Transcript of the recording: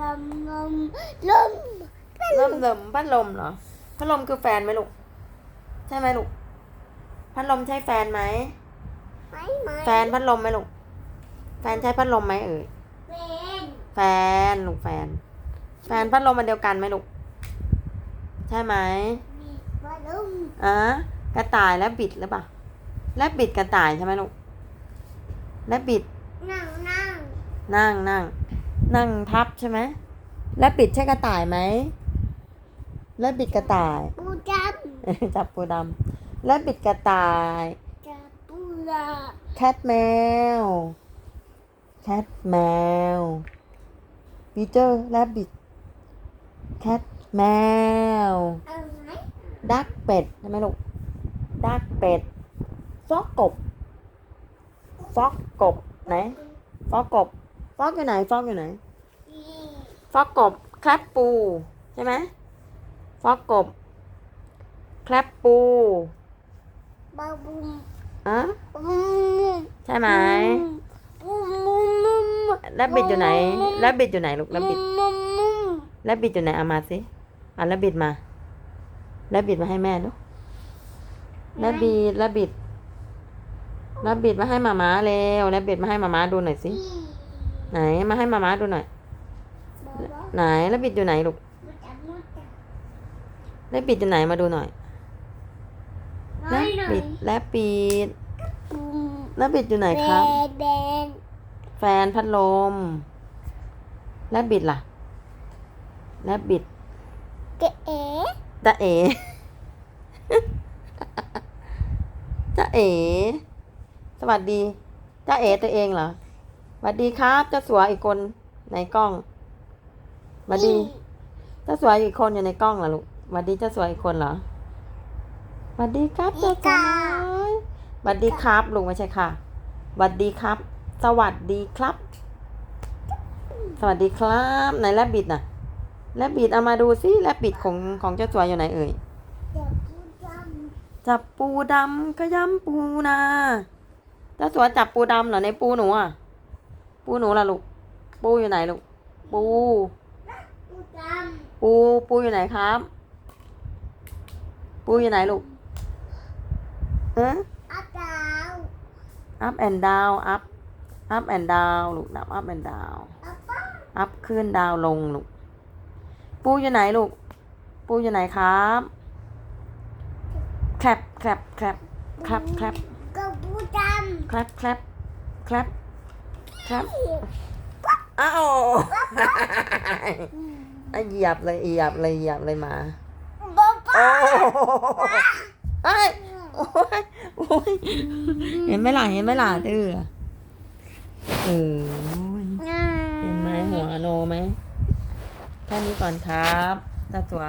ลมลมลมเริ่มเริ่มพัดลมเหรอ พัดลมคือแฟนไหมลูก ใช่ไหมลูก พัดลมใช่แฟนไหม ไม่ไม่แฟนพัดลมไหมลูก แฟนใช้พัดลมไหมเอ่ยเป็นแฟนลูกแฟน แฟนพัดลมมันเดียวกันไหมลูก ใช่ไหมมีพัดลมอะกระต่ายและบิดหรือเปล่า และบิดกระต่ายใช่ไหมลูก และบิด นั่งนั่งนั่งนั่ง นั่งทับใช่ไหมและบิดใช่กระต่ายไหมและบิดกระต่าย ปูจจับปูดำและบิดกระต่ายำจะปูละแคทแมวแคทแมวปีเตอร์และบิดแคทแมวเอาไหมดักเป็ดใช่ไหมลูกดักเป็ด ฟอกกบ ฟอกกบไหน ฟอกกบ ฟอกอยู่ไหน ฟอกอยู่ไหนนี่ฟอกกบแคลปปู ใช่ไหมฟอกกบแคลปปูบาบุมอะบุมใช่ไหมบุมบุมบุมแล้วบิดอยู่ไหนแล้วบิดอยู่ไหนลูกแล้วบิดบุมบุมแล้วบิดอยู่ไหนเอามาสิเอาแล้วบิดมาแล้วบิดมาให้แม่ดูแล้วบิดแล้วบิดแล้วบิดมาให้มาม้าเร็วแล้วบิดมาให้มาม้าดูหน่อยสินี่ ไหนมาให้มาม้าดูหน่อยบาบาไหนแล้วบิดอยู่ไหนลูกมุจับมุจับแล้วบิดอยู่ไหนมาดูหน่อยน้แล้อวยหน่อบิยดแล้วปิดบุมแล้วบิดอยู่ไหนครับแดงแดงแฟนพัดลม แล้วบิดล่ะ แล้วบิดเก๋ตาเอจ้าเอ สวัสดีจ้าเอตัวเองเหรอ สวัสดีครับเจ้าสัวอีกคนในกล้องสวัสดีเจ้าสัวอีกคนอยู่ในกล้องเหรอลูกสวัสดีเจ้าสัวอีกคนเหรอสวัสดีครับเจ้าสัวน้อยสวัสดีครับลุงไม่ใช่ค่ะสวัสดีครับ สวัสดีครับ สวัสดีครับไหนแลบบิดน่ะแลบบิดเอามาดูซิแลบบิดของของเจ้าสัวอยู่ไหนเอ่ยเดี๋ยวพูดจจับปูดำขยำปูนาเจ้าสัวจับปูดำเหรอในปูหนูอะ ปูหนูล่ะลูก ปูอยู่ไหนลูก ปูำพูดจปู ปูอยู่ไหนครับ ปูอยู่ไหนลูกเออำอาดาว up and down up up and down ลูกนับ up and down อาป้า up ขึ้น down ลงลูก ปูอยู่ไหนลูก ปูอยู่ไหนครับ แคลปแคลปแคลปแคลปแคลปก็พูดจแคลปแคลปแคลปแคลปอ้าวอะเหยียบเลยเหยียบเลยเหยียบเลยหมาำบ๊อบโอ้ไอ้ยโอ้ยโอ้ยเห็นไหมล่ะเห็นไหมล่ะเด้อเออเห็นไหมหัวโนไหมแค่นี้ก่อนครับตาตัว